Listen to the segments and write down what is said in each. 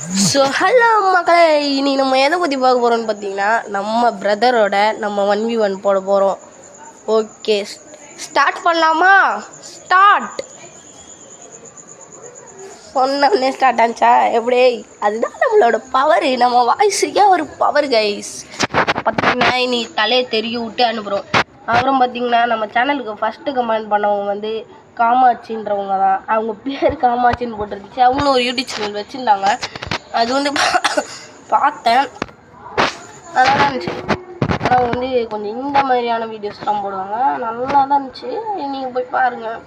So hello மக்களே. இனி நம்ம எதை பற்றி பார்க்க போகிறோம்னு பார்த்தீங்கன்னா நம்ம பிரதரோட நம்ம ஒன் வி ஒன் போட போகிறோம் ஓகே ஸ்டார்ட் பண்ணலாமா? ஸ்டார்ட் சொன்னோடனே ஸ்டார்ட் ஆச்சா? எப்படி அதுதான் நம்மளோட பவர் நம்ம வாய்ஸுக்கே ஒரு பவர் கைஸ் பார்த்தீங்கன்னா இனி தலையை தெரிய விட்டு அனுப்புகிறோம் அப்புறம் பார்த்தீங்கன்னா நம்ம சேனலுக்கு ஃபஸ்ட்டு கமெண்ட் பண்ணவங்க வந்து காமாட்சின்றவங்க தான். அவங்க பேர் காமாட்சின்னு போட்டுருந்துச்சு. அவங்களும் ஒரு யூடியூப் சேனல் வச்சுருந்தாங்க. அது வந்து பா- பார்த்தேன். நல்லா இருந்துச்சு. ஆனால் வந்து கொஞ்சம் இந்த மாதிரியான வீடியோஸ்லாம் போடுவாங்க. நல்லா தான் இருந்துச்சு. நீங்கள் போய் பாருங்கள்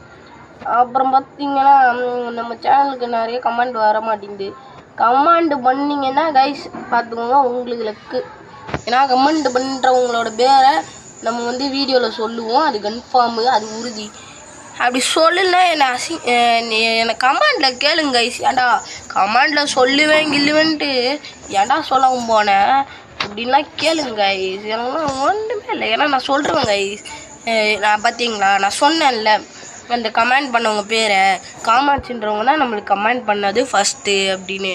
அப்புறம் பார்த்தீங்கன்னா நம்ம சேனலுக்கு நிறைய கமெண்ட் வர மாட்டேங்குது. கமெண்ட் பண்ணிங்கன்னா கைஸ் பார்த்துக்கோங்க உங்களுக்கு லக்கு ஏன்னா கமெண்ட் பண்ணுறவங்களோட பேரை நம்ம வந்து வீடியோவில் சொல்லுவோம். அது கன்ஃபார்மு அது உறுதி. அப்படி சொல்லல என்னை அசி நீ என்னை கமாண்டில் கேளுங்க கைஸ் ஏன்டா? கமாண்டில் சொல்லுவேன் கில்லுவேன்ட்டு ஏன்டா சொல்லவும் போனேன் அப்படின்லாம் கேளுங்க ஐஸ் எனக்குலாம் ஒன்றுமே இல்லை. ஏன்னா நான் சொல்கிறேன் கைஸ் நான் பார்த்தீங்களா நான் சொன்னேன்ல அந்த கமெண்ட் பண்ணவங்க பேரை. காமாட்சின்றவங்க தான் நம்மளுக்கு கமெண்ட் பண்ணது ஃபஸ்ட்டு அப்படின்னு.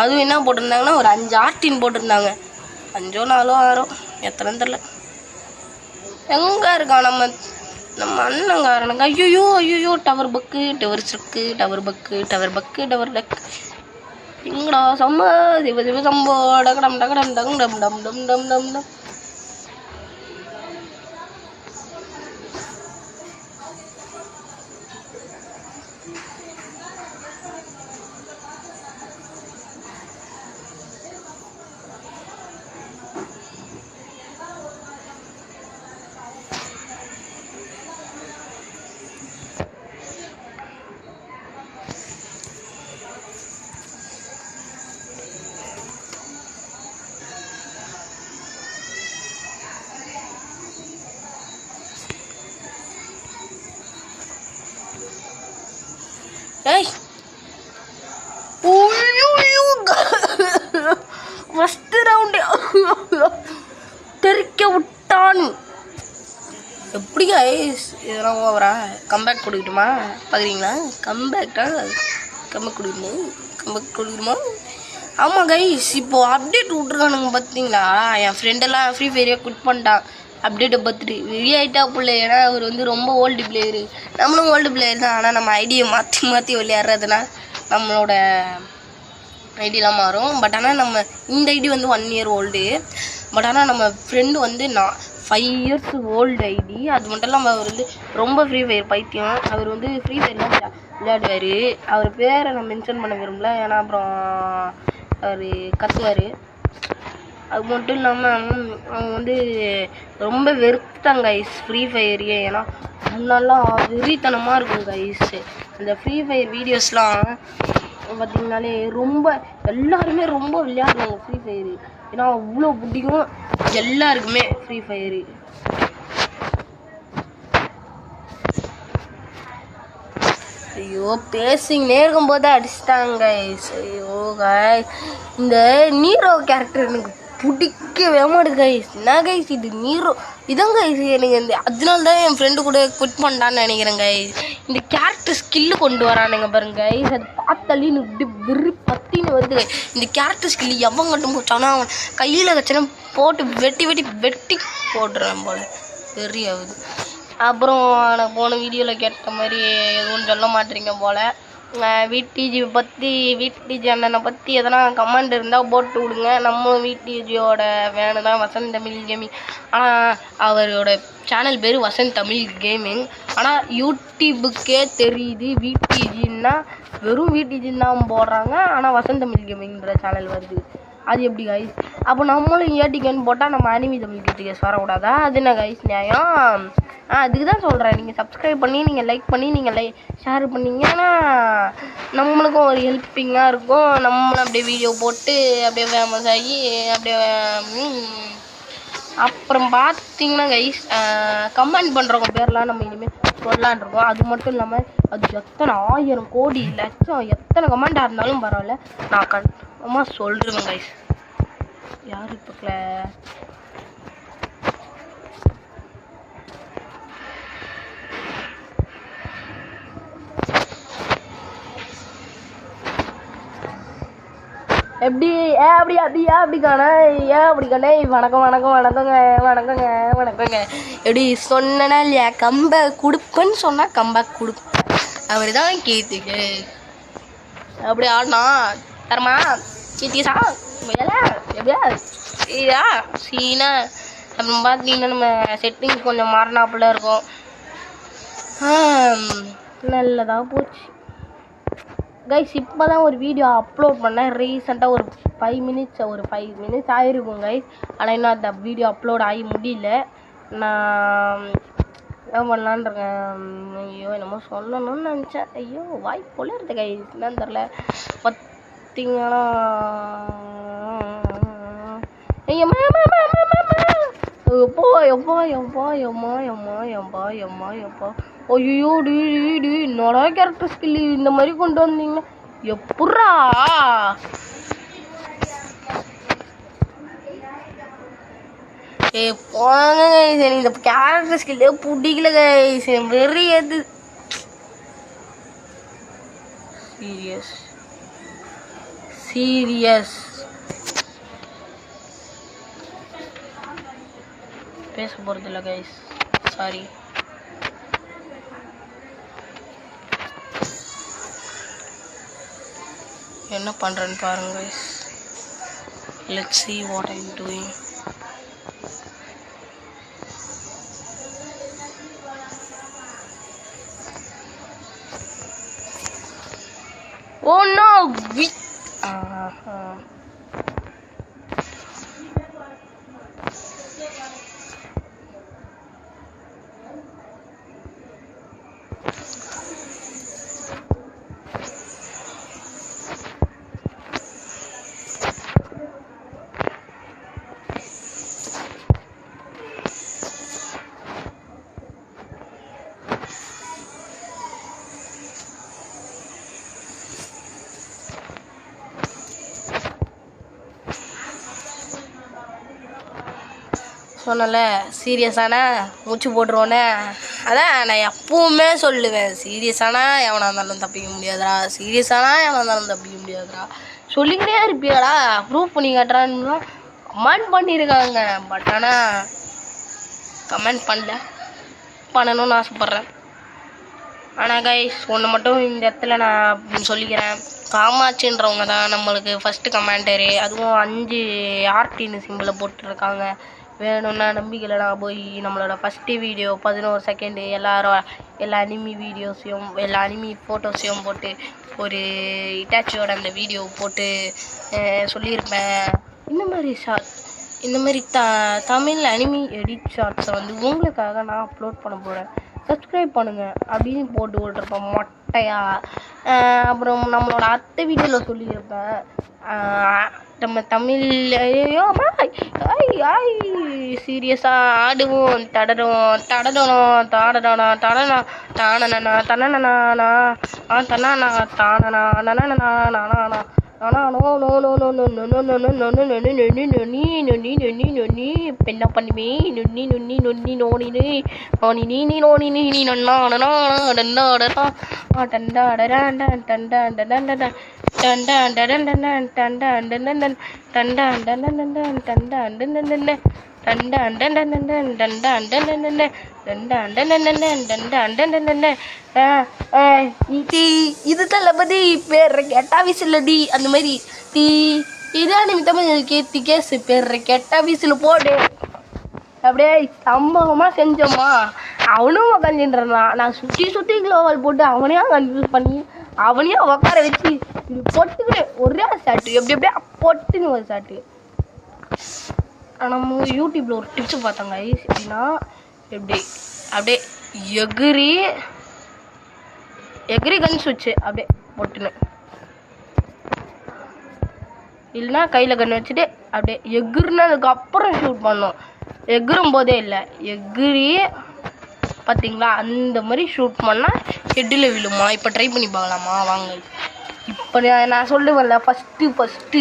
அதுவும் என்ன போட்டிருந்தாங்கன்னா ஒரு அஞ்சு ஆர்டின் போட்டிருந்தாங்க. அஞ்சோ நாலோ ஆறோ எத்தனை தெரில எங்கே இருக்கான் நம்ம நம்ம அண்ணங்காரனுங்க. ஐயோ ஐயோ டவர் பக்கு டவர் சக்கு டவர் பக்கு டவர் பக்கு டவர் டக்கு. இங்கடா சம்ம சிவ சிவ சம்போ டகடம் டகடம் டங் டம் டம் டம் டம் டம். கம்பேக் கொடுக்கட்டுமா? பார்க்குறீங்களா? கம்பேக்டா கம்பேக் கொடுக்கணும் கம்பேக் கொடுக்கணுமா ஆமாம் கைஸ் இப்போது அப்டேட் விட்ருக்கானுங்க பார்த்தீங்களா? என் ஃப்ரெண்டெல்லாம் ஃப்ரீ ஃபயரே குட் பண்ணிட்டான். அப்டேட்டை பார்த்துட்டு வெளி ஆகிட்டா பிள்ளை. ஏன்னா அவர் வந்து ரொம்ப ஓல்டு பிளேயரு நம்மளும் ஓல்டு பிளேயர் தான். ஆனால் நம்ம ஐடியை மாற்றி மாற்றி விளையாடுறதுனா நம்மளோட ஐடியெலாம் மாறும். பட் ஆனால் நம்ம இந்த ஐடி வந்து ஒன் இயர் ஓல்டு பட் ஆனால் நம்ம ஃப்ரெண்டு வந்து நான் ஃபைவ் இயர்ஸ் ஓல்டு ஐடி அது மட்டும் இல்லாமல் அவர் வந்து ரொம்ப ஃப்ரீ ஃபயர் பைத்தியம். அவர் வந்து ஃப்ரீ ஃபயர்லாம் விளையாடுவார். அவர் பேரை நான் மென்ஷன் பண்ண விரும்பல. ஏன்னா அப்புறம் அவர் கத்துவார். அது மட்டும் இல்லாமல் அவங்க வந்து ரொம்ப வெறுத்தாங்க கைஸ் ஃப்ரீ ஃபயரையே ஏன்னா முன்னெல்லாம் வெறித்தனமாக இருக்கும் கைஸ் அந்த ஃப்ரீ ஃபயர் வீடியோஸ்லாம் பார்த்தீங்கனாலே ரொம்ப எல்லாருமே ரொம்ப விளையாடுவாங்க ஃப்ரீ ஃபயரு ஏன்னா அவ்வளோ பிடிக்கும் எல்லாருக்குமே ஃப்ரீ ஃபயரு ஐயோ பேசிங்கனே இருக்கும்போது அடிச்சிட்டாங்க. ஐயோ காய் இந்த நீரோ கேரக்டர் எனக்கு பிடிக்கவே மாட்டேது கைஸ் என்ன கைஸ் இது? நீரோ இதாங்க எனக்கு இந்த அதனால தான் என் ஃப்ரெண்டு கூட குவிட் பண்ணான்னு நினைக்கிறேன் கைஸ் இந்த கேரக்டர் ஸ்கில்லு கொண்டு வரானுங்க பாருங்க கைஸ் அது பார்த்தாலே எனக்கு இப்படி விரு பத்தின்னு வருது. இந்த கேரக்டர் ஸ்கில் எவன் கட்டும் போச்சானா அவன் கையில் வச்சனா போட்டு வெட்டி வெட்டி வெட்டி போட்டுறேன் போல. வெறி ஆகுது அப்புறம் நான் போன வீடியோவில் கேட்ட மாதிரி எதுவும் சொல்ல மாட்டேறீங்க போல். விடிஜி பற்றி விடிஜி அண்ணனை பற்றி எதனா கமெண்ட் இருந்தால் போட்டு விடுங்க. நம்ம விடிஜியோட வேனு தான் வசந்த் தமிழ் கேமிங் ஆனால் அவரோட சேனல் பேர் வசந்த் தமிழ் கேமிங் ஆனால் யூடியூபுக்கே தெரியுது விடிஜின்னா வெறும் விடிஜின்னு தான் போடுறாங்க. ஆனால் வசந்த் தமிழ் கேமிங்கிற சேனல் வருது. அது எப்படி கைஸ் அப்போ நம்மளும் ஏடிகன் போட்டால் நம்ம அனிமி தமிழ் கேஸ் வரக்கூடாதா? அது என்ன கைஸ் நியாயம்? ஆ அதுக்கு தான் சொல்கிறேன் நீங்கள் சப்ஸ்கிரைப் பண்ணி நீங்கள் லைக் பண்ணி நீங்கள் லை ஷேர் பண்ணீங்கன்னா நம்மளுக்கும் ஒரு ஹெல்ப்பிங்காக இருக்கும். நம்மளும் அப்படியே வீடியோ போட்டு அப்படியே ஃபேமஸ் ஆகி அப்படியே அப்புறம் பார்த்தீங்கன்னா கைஸ் கமெண்ட் பண்ணுறவங்க பேர்லாம் நம்ம இனிமேல் சொல்லலான் இருக்கோம். அது மட்டும் இல்லாமல் அது எத்தனை ஆயிரம் கோடி லட்சம் எத்தனை கமெண்டாக இருந்தாலும் பரவாயில்ல. நான் கன்ஃபார்மாக சொல்கிறேன் கைஸ் யார் இப்போ எப்படி ஏ அப்படி அப்படி ஏன் அப்படி காணா? ஏன் அப்படி காணே? வணக்கம் வணக்கம் வணக்கங்க வணக்கங்க வணக்கங்க. எப்படி சொன்னனா இல்லையா? கம்பேக் கொடுப்பேன்னு சொன்னால் கம்பேக் கொடுப்பேன் அவர் தான் கேத்துங்க அப்படி ஆடினா தரமா கீர்த்திசா வேலை எப்படியா? இதா சீனா. அப்புறம் பார்த்தீங்கன்னா நம்ம செட்டிங் கொஞ்சம் மாறினாப்புல இருக்கும். நல்லதாக போச்சு. கைஸ் இப்போ தான் ஒரு வீடியோ அப்லோட் பண்ணேன். ரீசெண்டாக ஒரு ஃபைவ் மினிட்ஸ் ஒரு ஃபைவ் மினிட்ஸ் ஆகிருக்கும் கைஸ் ஆனால் இன்னும் அந்த வீடியோ அப்லோட் ஆகி முடியல. நான் என்ன பண்ணலான்னு இருக்கேன் ஐயோ என்னமோ சொல்லணும்னு நினச்சேன். ஐயோ வாய் பொழிறது கைஸ் என்னன்னு தெரில பார்த்தீங்கன்னா எப்போ எப்போ எப்போ எம்மா எம்மா எம்மா எம்மா எம்பா எம்மா எப்பா ஐயோ டி டி டி என்னடா கேரக்டர் ஸ்கில் இந்த மாதிரி கொண்டு வந்தீங்க? எப்புட்றா? ஏ போங்க எனக்கு இந்த கேரக்டர் ஸ்கில்லே பிடிக்கல கைஸ் வெறி எது சீரியஸ் சீரியஸ் பேச போகிறது இல்லை கைஸ் சாரி என்ன பண்ணுறேன்னு பாருங்க. Let see what I'm doing oh no we ஆஹா. சொன்னல சீரியஸானா? மூச்சு போட்டுருவோன்னே. அதான் நான் எப்பவுமே சொல்லுவேன் சீரியஸானா எவனாக இருந்தாலும் தப்பிக்க முடியாதுடா. சீரியஸானா எவனாக இருந்தாலும் தப்பிக்க முடியாதுடா. சொல்லிக்கிட்டே இருப்பியாடா. ப்ரூவ் பண்ணி காட்டுறான்னு கமெண்ட் பண்ணியிருக்காங்க. பட் ஆனால் கமெண்ட் பண்ணல. பண்ணணும்னு ஆசைப்பட்றேன். ஆனால் கைஸ் ஒன்று மட்டும் இந்த இடத்துல நான் சொல்லிக்கிறேன். காமாட்சின்றவங்க தான் நம்மளுக்கு ஃபஸ்ட்டு கமெண்டரு அதுவும் அஞ்சு ஆர்டின்னு சிம்பிளை போட்டுருக்காங்க. வேணும்னா நம்பிக்கையில் நான் போய் நம்மளோட ஃபஸ்ட்டு வீடியோ பதினோரு செகண்டு எல்லாரும் எல்லா அனிமி வீடியோஸையும் எல்லா அனிமி ஃபோட்டோஸையும் போட்டு ஒரு இட்டாச்சியோட அந்த வீடியோ போட்டு சொல்லியிருப்பேன். இந்த மாதிரி ஷார்ட் இந்த மாதிரி த தமிழ் அனிமி எடிட் ஷார்ட்ஸை வந்து உங்களுக்காக நான் அப்லோட் பண்ண போகிறேன் சப்ஸ்கிரைப் பண்ணுங்கள் அப்படின்னு போட்டு விட்ருப்பேன் மொட்டையாக அப்புறம் நம்மளோட அத்தை வீடியோவில் சொல்லியிருப்பேன். நம்ம தமிழ் ஐயோ ஆய் சீரியஸாக ஆடுவோம் தடடும் தடடணும் தாடடனா தடனா தானனா தனனா ஆ தனானா தானனா நனனா நானா ஆனால் no no no no no no no no no no no நொனி நொனி நொனி நொனி நொனி நொனி இப்போ என்ன பண்ணுவே நொன்னி நொன்னி நொன்னி நோனி நீ நோனி நீ நீ நோனி நீ நீ நன்னா நனா டண்டா டடா டண்டா டடா டன் டண்டா டண்டா டண்டா டண்டா டண்டா டண்டா டண்டா டண்டா டண்டா டீ இதுதான் இது தளபதி பேர் கெட்டா விசிலடி அந்த மாதிரி தீ இதான் நிமித்தமாக கேத்தி கேஸ் பேர் கெட்டா விசில் போடு அப்படியே சம்பவமாக செஞ்சோமா அவனும் உக்காந்துன்றான் நான் சுற்றி சுற்றி க்ளோவல் போட்டு அவனையா கன்ஃபியூஸ் பண்ணி அவனையா உட்கார வச்சு இப்படி பொட்டுக்கு ஒரே சாட்டு எப்படி எப்படியா பொட்டுன்னு ஒரு சாட்டு நம்ம யூடியூப்பில் ஒரு டிப்ஸ் பார்த்தோங்க எப்படின்னா எப்படி? அப்படியே எகிரி எகிரி கன் சுவிட்சு அப்படியே பொட்டுன்னு. இல்லைன்னா கையில் கன் வச்சுட்டு அப்படியே எகிர்னதுக்கு அப்புறம் ஷூட் பண்ணோம். எகிரும் போதே இல்லை. எகிரி பார்த்தீங்களா அந்த மாதிரி ஷூட் பண்ணால் ஹெட்டில் விழுமா? இப்போ ட்ரை பண்ணி பார்க்கலாமா? வாங்க. இப்போ நான் நான் சொல்லுவேன்ல ஃபஸ்ட்டு ஃபஸ்ட்டு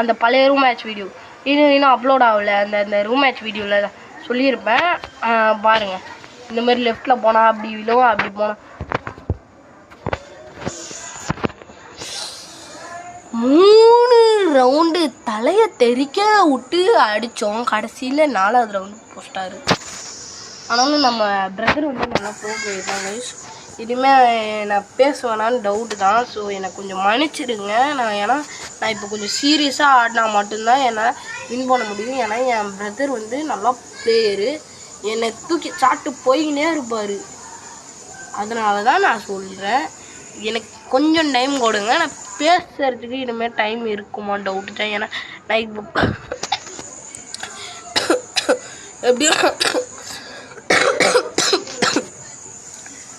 அந்த பழைய ரூம் மேட்ச் வீடியோ இது இன்னும் அப்லோட் ஆகலை. அந்த அந்த ரூம் மேட்ச் வீடியோவில் சொல்லியிருப்பேன். பாருங்கள் இந்த மாதிரி லெஃப்டில் போனால் அப்படி விழுவோம் அப்படி போனால் மூணு ரவுண்டு தலையை தெறிக்க விட்டு அடித்தோம் கடைசியில் நாலாவது ரவுண்டு போஸ்டாரு ஆனாலும் நம்ம பிரதர் வந்து நல்லா போக போயிருந்தாங்க இனிமேல் நான் பேசுவேனான்னு டவுட்டு தான். ஸோ என்னை கொஞ்சம் மன்னிச்சிடுங்க. நான் ஏன்னா நான் இப்போ கொஞ்சம் சீரியஸாக ஆடினா மட்டும்தான் என்னை வின் பண்ண முடியும். ஏன்னா என் பிரதர் வந்து நல்லா பிளேயரு என்னை தூக்கி சாப்பிட்டு போய்கினே இருப்பார். அதனால தான் நான் சொல்கிறேன் எனக்கு கொஞ்சம் டைம் கொடுங்க. நான் பேசுகிறதுக்கு இனிமேல் டைம் இருக்குமா டவுட்டு தான். ஏன்னா நைட் புக் எப்படியும்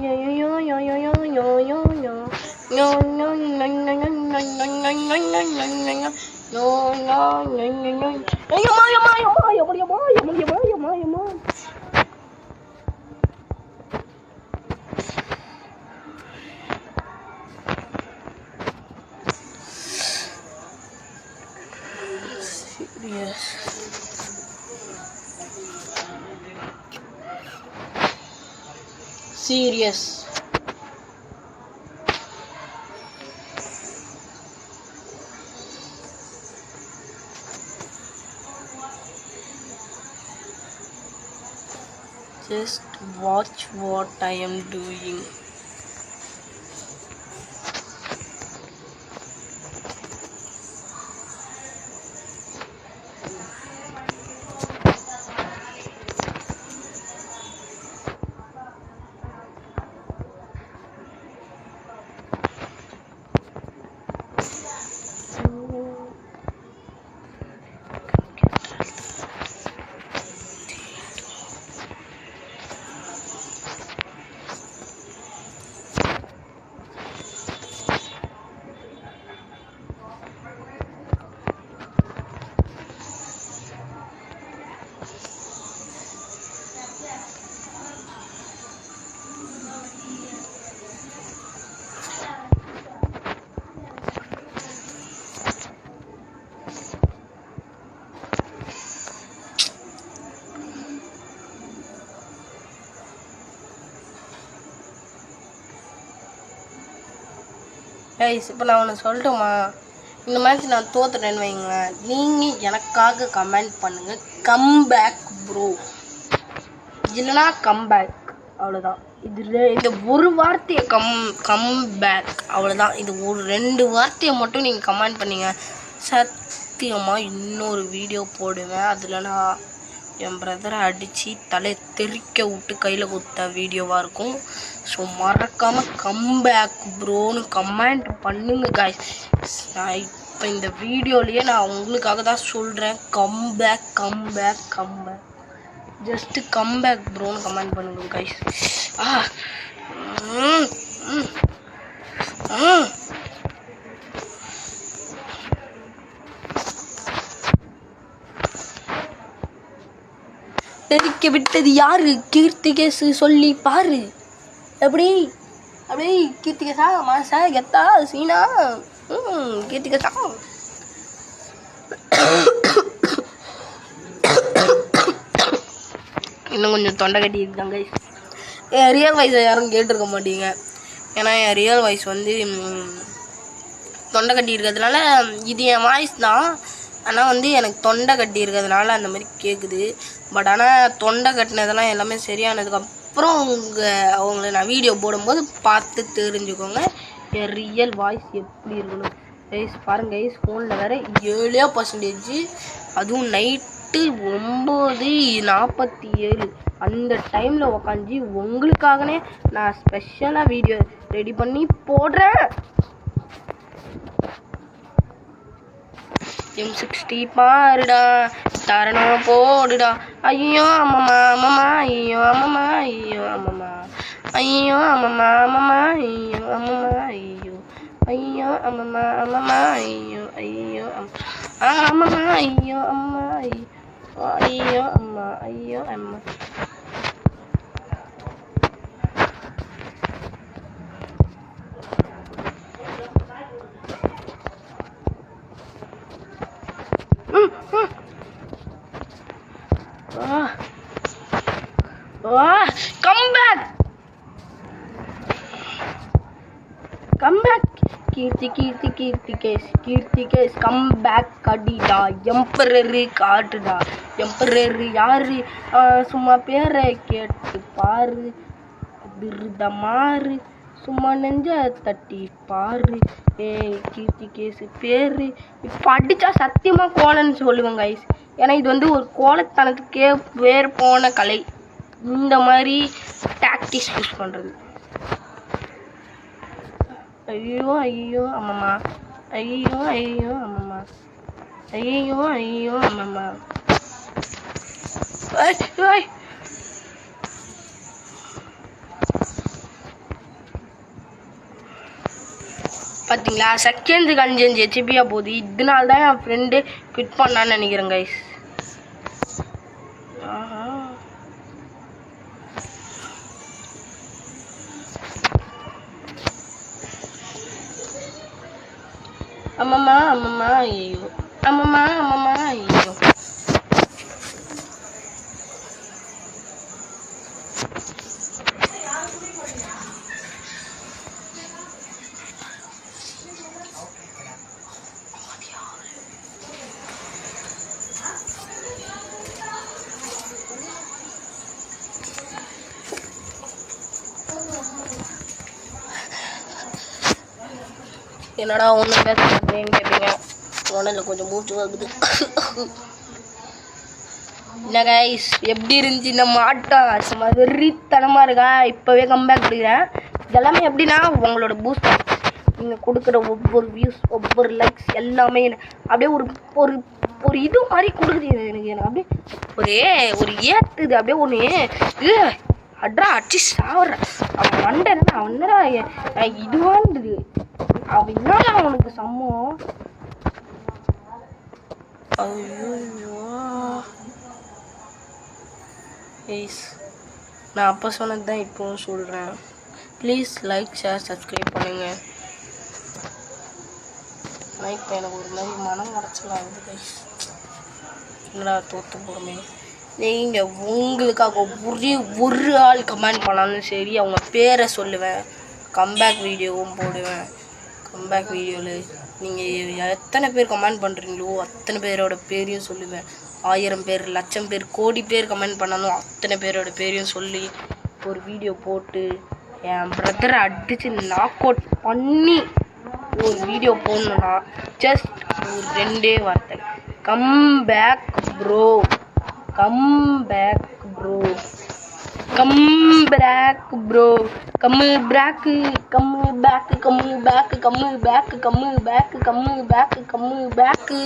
有，有，有，有，有，有，有。yes. Just watch what I am doing. Guys இப்போ நான் ஒன்று சொல்லட்டுமா? இந்த மேட்ச் நான் தோத்துட்டேன்னு வைங்களேன் நீங்கள் எனக்காக கமெண்ட் பண்ணுங்கள் கம்பேக் ப்ரோ இல்லைனா கம்பேக் அவ்வளோதான் இது இந்த ஒரு வார்த்தையை கம் கம்பேக் அவ்வளோதான் இது ஒரு ரெண்டு வார்த்தையை மட்டும் நீங்கள் கமெண்ட் பண்ணிங்க. சத்தியமாக இன்னொரு வீடியோ போடுவேன். அதில் நான் என் பிரதரை அடித்து தலையை தெறிக்க விட்டு கையில் கொடுத்த வீடியோவாக இருக்கும். ஸோ மறக்காமல் கம்பேக் ப்ரோன்னு கமெண்ட் பண்ணுங்க காய்ஸ் நான் இப்போ இந்த வீடியோலையே நான் உங்களுக்காக தான் சொல்கிறேன் comeback comeback comeback just comeback ப்ரோன்னு comment பண்ணுங்க காய்ஸ் ஆ ம். நெருக்க விட்டது யாரு? கீர்த்திகேசு சொல்லி பாரு. எப்படி? அப்படி கீர்த்திகேசா மாசா கெத்தா சீனா? கீர்த்திகேசா. இன்னும் கொஞ்சம் தொண்டை கட்டி இருக்காங்க. என் ரியல் வாய்ஸை யாரும் கேட்டிருக்க மாட்டீங்க. ஏன்னா என் ரியல் வாய்ஸ் வந்து தொண்டை கட்டி இருக்கிறதுனால இது என் வாய்ஸ் தான். ஆனால் வந்து எனக்கு தொண்டை கட்டி இருக்கிறதுனால அந்த மாதிரி கேட்குது பட் ஆனால் தொண்டை கட்டினதெல்லாம் எல்லாமே சரியானதுக்கப்புறம் அவங்க அவங்கள நான் வீடியோ போடும்போது பார்த்து தெரிஞ்சுக்கோங்க. என் ரியல் வாய்ஸ் எப்படி இருக்கணும்? கைஸ் பாருங்க கைஸ் ஃபோனில் வேறு ஏழே பர்சன்டேஜ் அதுவும் நைட்டு ஒம்பது நாற்பத்தி ஏழு அந்த டைமில் உக்காஞ்சி உங்களுக்காகனே நான் ஸ்பெஷலாக வீடியோ ரெடி பண்ணி போடுறேன். എം സിക്സ്റ്റി പാറിടാ തരണോ പോടിടാ. അയ്യോ അമ്മമ്മ അമ്മമ്മ അയ്യോ അമ്മമ്മ അയ്യോ അമ്മമ്മ. അയ്യോ അമ്മമ്മ അമ്മമ്മ അയ്യോ അമ്മമ്മ അയ്യോ. അയ്യോ അമ്മമ്മ അമ്മമ്മ അയ്യോ അയ്യോ അമ്മ. അമ്മമ്മ അയ്യോ അമ്മ അയ്യോ. അയ്യോ അമ്മ അയ്യോ അമ്മ. ஆ come back Keerthi Keerthi Keerthikesh Keerthikesh. Come back கடிடா. எம்பரரி காட்டுடா. எம்பரரி யாரு? சும்மா பேரை கேட்டு பாரு. விருத மாறு. சும்மா நெஞ்ச தட்டி பாரு. ஏய் கீர்த்தி கேஸ் பேரு. இப்போ அடிச்சா சத்தியமா கோலன்னு சொல்லுவேன் கைஸ் ஏன்னா இது வந்து ஒரு கோலத்தனத்துக்கே பேர் போன கலை. இந்த மாதிரி டாக்டிக்ஸ் யூஸ் பண்ணுறது ஐயோ ஐயோ அம்மம்மா. ஐயோ ஐயோ அம்மம்மா. ஐயோ ஐயோ அம்மம்மா. பார்த்தீங்களா செகண்டுக்கு அஞ்சு அஞ்சு ஹெச்பியாக போகுது. இதனால தான் என் ஃப்ரெண்டு குவிட் பண்ணான்னு நினைக்கிறேன் கைஸ் ஆஹா அம்மம்மா அம்மம்மா ஐயோ அம்மம்மா அம்மம்மா ஐயோ என்னடா ஒன்றும் பேச மாட்டேன்னு கேட்பீங்க உடனே கொஞ்சம் மூச்சு வருது என்ன கைஸ் எப்படி இருந்துச்சு இந்த மாட்டம் சும்மா வெறித்தனமாக இருக்கா? இப்போவே கம்பேக் கொடுக்குறேன். இதெல்லாமே எப்படின்னா உங்களோட பூஸ்ட் நீங்கள் கொடுக்குற ஒவ்வொரு வியூஸ் ஒவ்வொரு லைக்ஸ் எல்லாமே அப்படியே ஒரு ஒரு ஒரு இது மாதிரி கொடுக்குது எனக்கு. எனக்கு அப்படியே ஒரே ஒரு ஏத்துது. அப்படியே ஒன்று இது அட்ரா அடிச்சு சாவற அவன் மண்டை அவன் என்னடா இதுவான்றது அப்படின்னா உனக்கு அவனுக்கு சம்மம் ஐயோ ஏஸ் நான் அப்போ சொன்னது தான் இப்போவும் சொல்கிறேன் ப்ளீஸ் லைக் ஷேர் சப்ஸ்கிரைப் பண்ணுங்கள் லைக் இப்போ எனக்கு ஒரு மாதிரி மனம் உடச்சலாம் ஆகுது கைஸ் என்னடா தோற்று போகிறோமே நீங்கள் உங்களுக்காக ஒரே ஒரு ஆள் கமெண்ட் பண்ணாலும் சரி அவங்க பேரை சொல்லுவேன். கம்பேக் வீடியோவும் போடுவேன். கம்பேக் வீடியோவில் நீங்கள் எத்தனை பேர் கமெண்ட் பண்ணுறீங்களோ அத்தனை பேரோட பேரையும் சொல்லுவேன். ஆயிரம் பேர் லட்சம் பேர் கோடி பேர் கமெண்ட் பண்ணாலும் அத்தனை பேரோட பேரையும் சொல்லி ஒரு வீடியோ போட்டு என் பிரதரை அடித்து நாக் அவுட் பண்ணி ஒரு வீடியோ போடணுன்னா ஜஸ்ட் ஒரு ரெண்டே வார்த்தை. Come back bro come back bro come back bro come back come back come back come back come back come back come back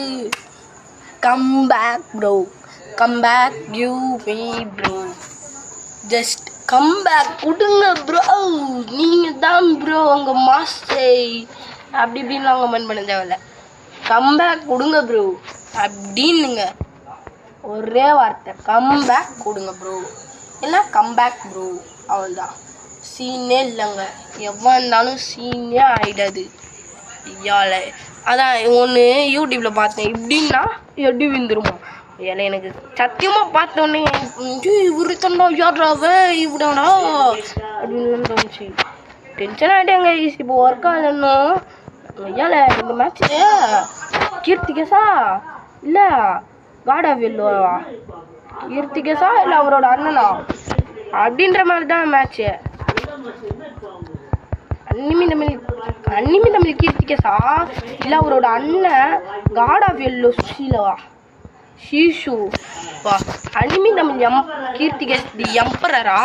come back bro come back you me bro just come back கொடுங்க bro நீங்கள் தான் bro உங்கள் master அப்படி இப்படின்லாம் comment பண்ண தேவையில்ல come back கொடுங்க bro அப்படின்னுங்க ஒரே வார்த்தை கம் பேக் கொடுங்க ப்ரோ இல்லை கம் பேக் ப்ரோ அவ்வளோதான் சீனே இல்லைங்க. எவ்வளோ இருந்தாலும் சீனே ஆகிடாது ஐயால அதான் ஒன்று யூடியூப்பில் பார்த்தேன். இப்படின்னா எடி விந்துருமா ஏன்னா எனக்கு சத்தியமாக பார்த்தோன்னே இவரு தண்டா யாராவே இவடாடா அப்படின்னு தோணுச்சு. டென்ஷன் ஆகிட்டேங்க இப்போ ஒர்க் ஆகலன்னு ஐயால இந்த மேட்ச்சு கீர்த்திகேசா? இல்லை காடா வெல்லுவா கீர்த்திகேசா இல்லை அவரோட அண்ணனா? அப்படின்ற மாதிரி தான் match anime Tamil anime Tamil கீர்த்திகேசா இல்லை அவரோட அண்ணன் காட் ஆஃப் எல்லோ சுஷீலவா ஷீஷு. வா. அனிமி தமிழ் எம் கீர்த்திகேஷ் தி எம்பரரா?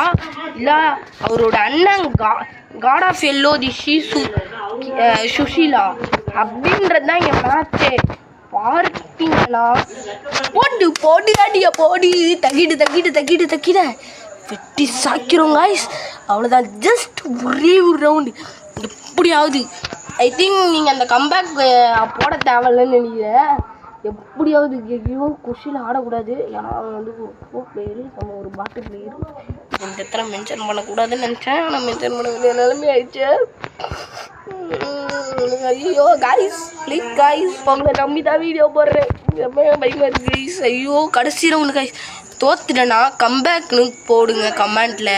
இல்லை அவரோட அண்ணன் கா காட் ஆஃப் எல்லோ தி ஷீசு சுஷீலா? அப்படின்றது தான் என் மேட்சே பார்த்தீங்கன்னா போட்டு போடு அடியா போடி. தகிடு தகிடு தகிடு தகிட. வெட்டி சாக்கிறோம் காய்ஸ் அவ்வளோதான் ஜஸ்ட் ஒரே ஒரு ரவுண்டு எப்படியாவது ஐ திங்க் நீங்கள் அந்த கம்பேக் போட தேவையில்லைன்னு நினைக்கிறேன் எப்படியாவது ஐயோ குஷியில் ஆடக்கூடாது. ஏன்னா அவன் வந்து ஒரு ப்ரோ பிளேயரு நம்ம ஒரு பாட்டு பிளேயரு இந்த இடத்துல மென்ஷன் பண்ணக்கூடாதுன்னு நினச்சேன். ஆனால் மென்ஷன் பண்ண வேண்டிய நிலைமை ஆயிடுச்சு. ஐயோ காய்ஸ் ப்ளீஸ் காய்ஸ் உங்களை நம்பி தான் வீடியோ போடுறேன். எப்பவுமே பயமா இருக்கு கைஸ் ஐயோ கடைசியில் உங்களுக்கு கைஸ் தோத்துட்டேன்னா கம்பேக்னு போடுங்க கமெண்ட்ல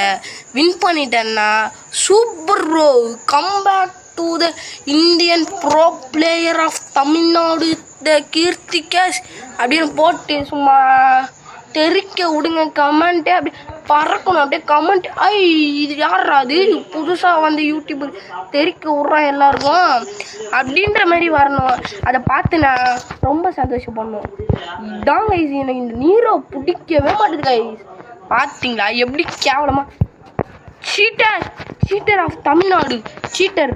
வின் பண்ணிட்டேன்னா super bro comeback to the Indian bro player of Tamil Nadu the Keerthi cash அப்படின்னு போட்டு சும்மா தெறிக்க விடுங்க கமெண்ட்டு அப்படி பறக்கணும் அப்படியே கமெண்ட். ஐ இது யாரா அது? புதுசாக வந்து யூடியூப் தெறிக்க விட்றான் எல்லாருக்கும். அப்படின்ற மாதிரி வரணும். அதை பார்த்து நான் ரொம்ப சந்தோஷப்படணும் இதான் கைஸ் எனக்கு இந்த நீரை பிடிக்கவே மாட்டேது கைஸ் பார்த்தீங்களா? எப்படி கேவலமா. Cheater cheater of Tamil Nadu. Cheater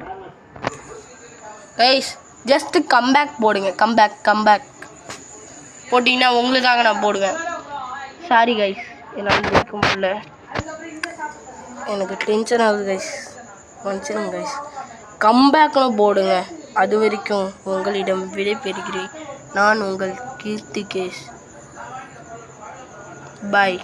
guys just comeback போடுங்க. கம்பேக் கம்பேக் போட்டிங்கன்னா உங்களுக்காக நான் போடுவேன். சாரி கைஸ் என்னால் ஜெயிக்க முடியல. எனக்கு டென்ஷன் ஆகுது கைஸ் மன்னிச்சிருங்க கைஸ் கம்பேக்னு போடுங்க. அது வரைக்கும் உங்களிடம் விடை பெறுகிறேன். நான் உங்கள் கீர்த்தி கேஷ் பாய்